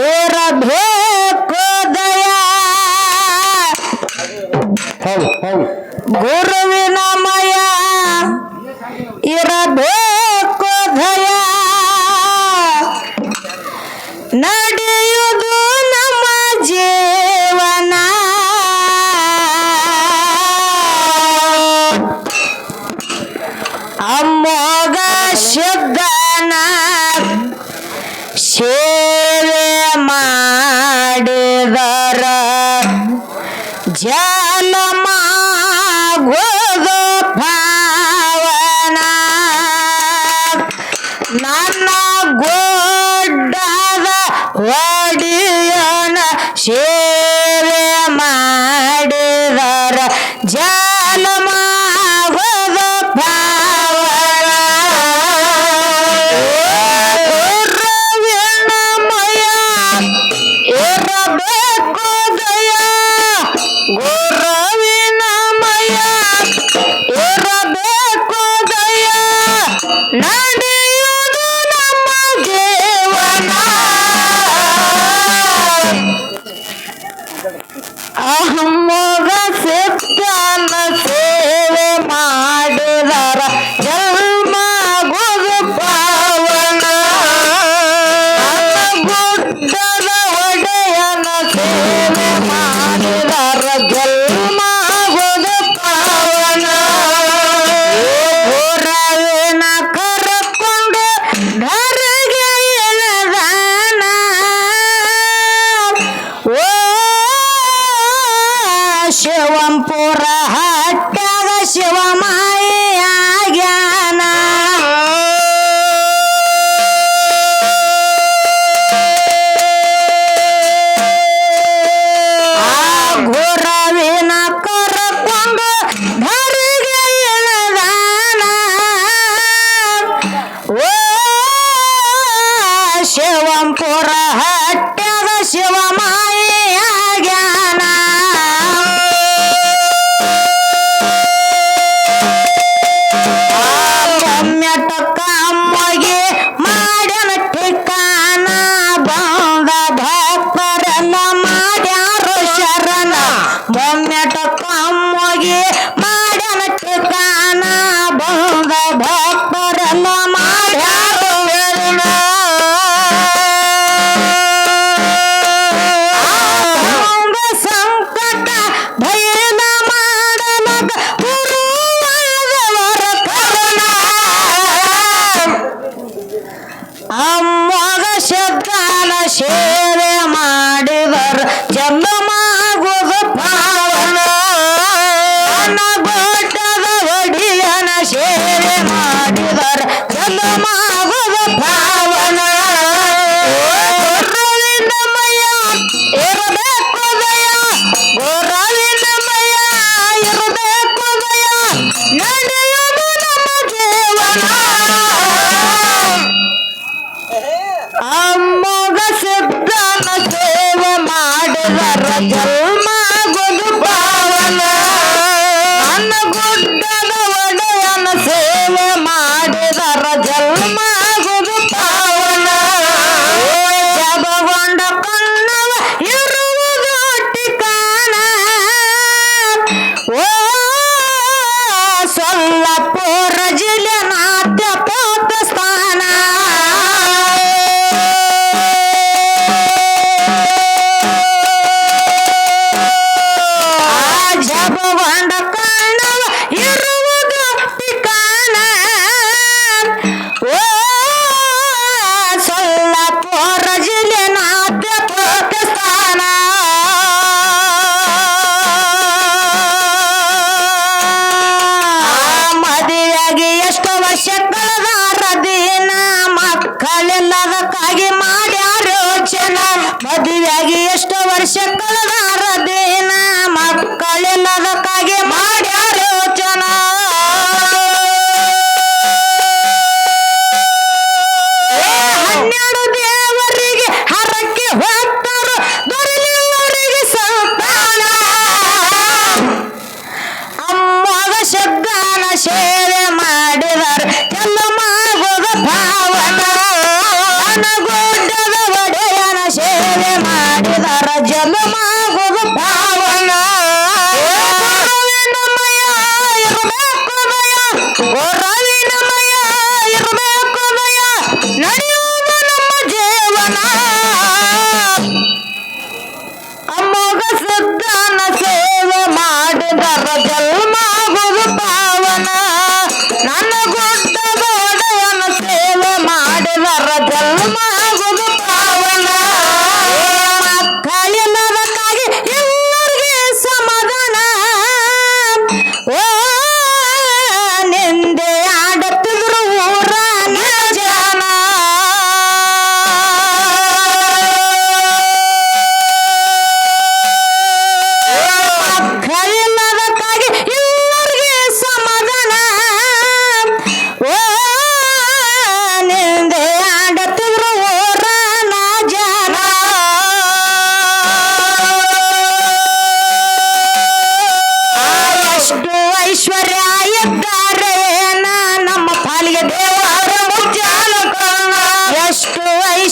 ಇರಬೇಕು ದಯ. ಗುರು সে ಸೇವೆ ಮಾಡಿದರ ಜನ್ಮಾಗುವ ಪಾವನ ಗುರುವಿನಮಯ ಇರಬೇಕು ದಯ ಗುರುವಿನಮಯ ಇರಬೇಕು ದಯ ನಡೆಯುವುದು ನಮ್ಮ ಜೀವನ ಅಮ್ಮಗ ಸಿದ್ಧನ ಸೇವೆ ಮಾಡಿದರ ಜನ ಶಕಲ ಮಾಡಿದರ ಜಲಮಾಗುವುದು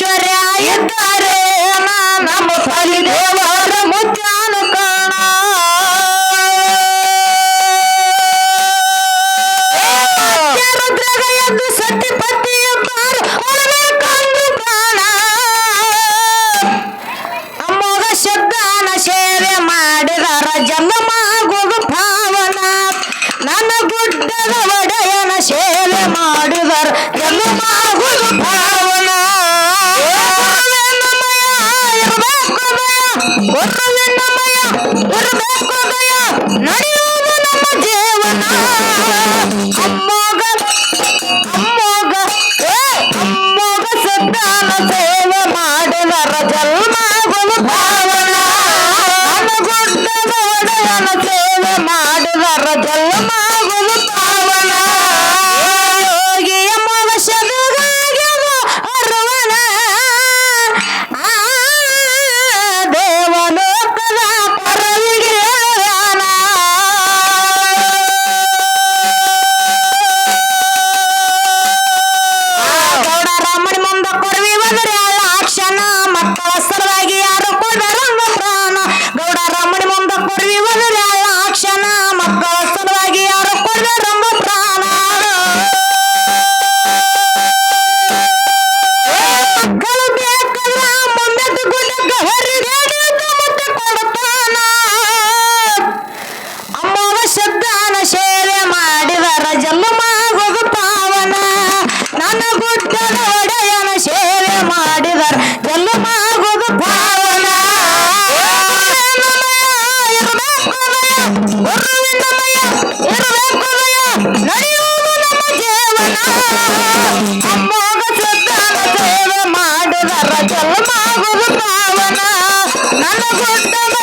ಐಶ್ವರ್ಯ ಇದ್ದಾರೆ ಮಾಡಿದರ ಅಮ್ಮೋಗ ಸದ್ದಾನ ಸೇವೆ ಮಾಡಿದರ ಜನ್ಮಾಗುವ ಪಾವನ. ನನ್ನ ಗುಡ್ಡದ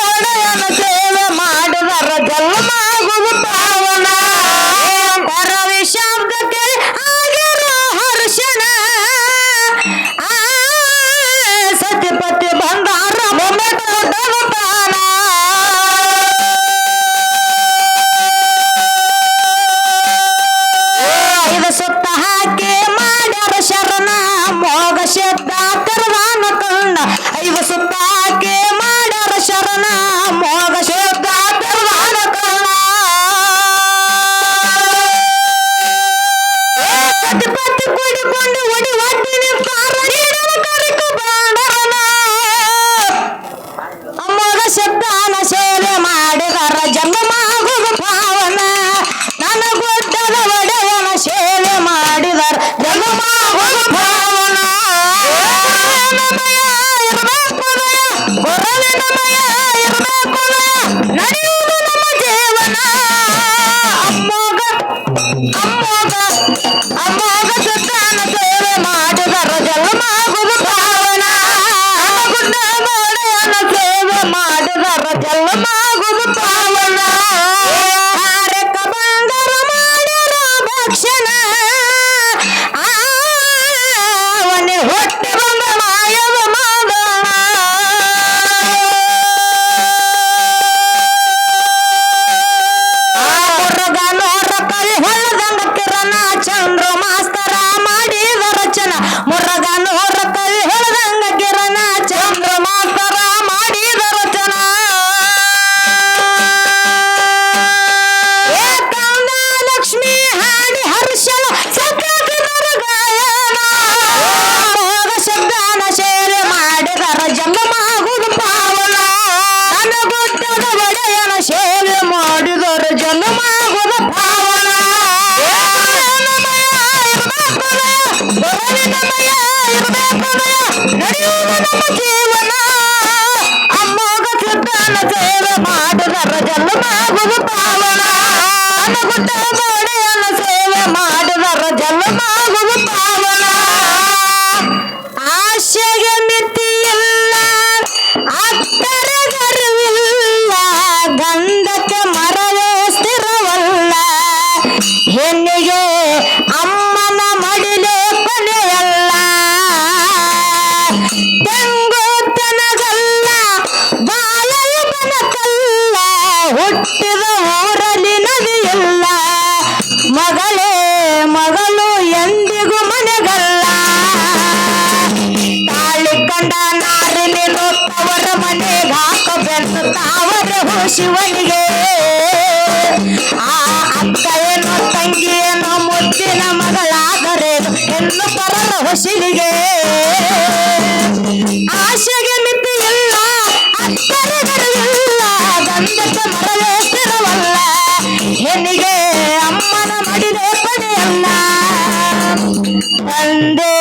ನಡೆಯು ಹೆಣ್ಣಿಗೆ ಅಮ್ಮನ ಮಡಿಲೆ ಕೊನೆಯಲ್ಲ. ತೆಂಗು ತನಗಲ್ಲ ಬಾಲಲು ಕಲ್ಲ ಹುಟ್ಟಿದ ಊರಲ್ಲಿ ನದಿಯಲ್ಲ. ಮಗಳೇ, ಮಗಳು ಎಂದಿಗೂ ಮನೆಗಲ್ಲ. ತಾಳಿ ಕಂಡ ನಾರಿಲಿರು ತವರ ಮನೆಗೆ ಹಾಕಬೇಕು, ತಾವರ ಶಿವನಿಗೆ. ಹೊಸಿಲಿಗೆ ಆಶೆಗೆ ಮಿತಿ ಇಲ್ಲ ಅಕ್ಕರೆಗರಿಲ್ಲ ಗಂಧಕ್ಕೆ ಮರವೇ ಸ್ಥಿರವಲ್ಲ ಹೆಣ್ಣಿಗೆ ಅಮ್ಮನ ಮಡಿದೆ ಪಡೆಯಲ್ಲ ತಂದೆ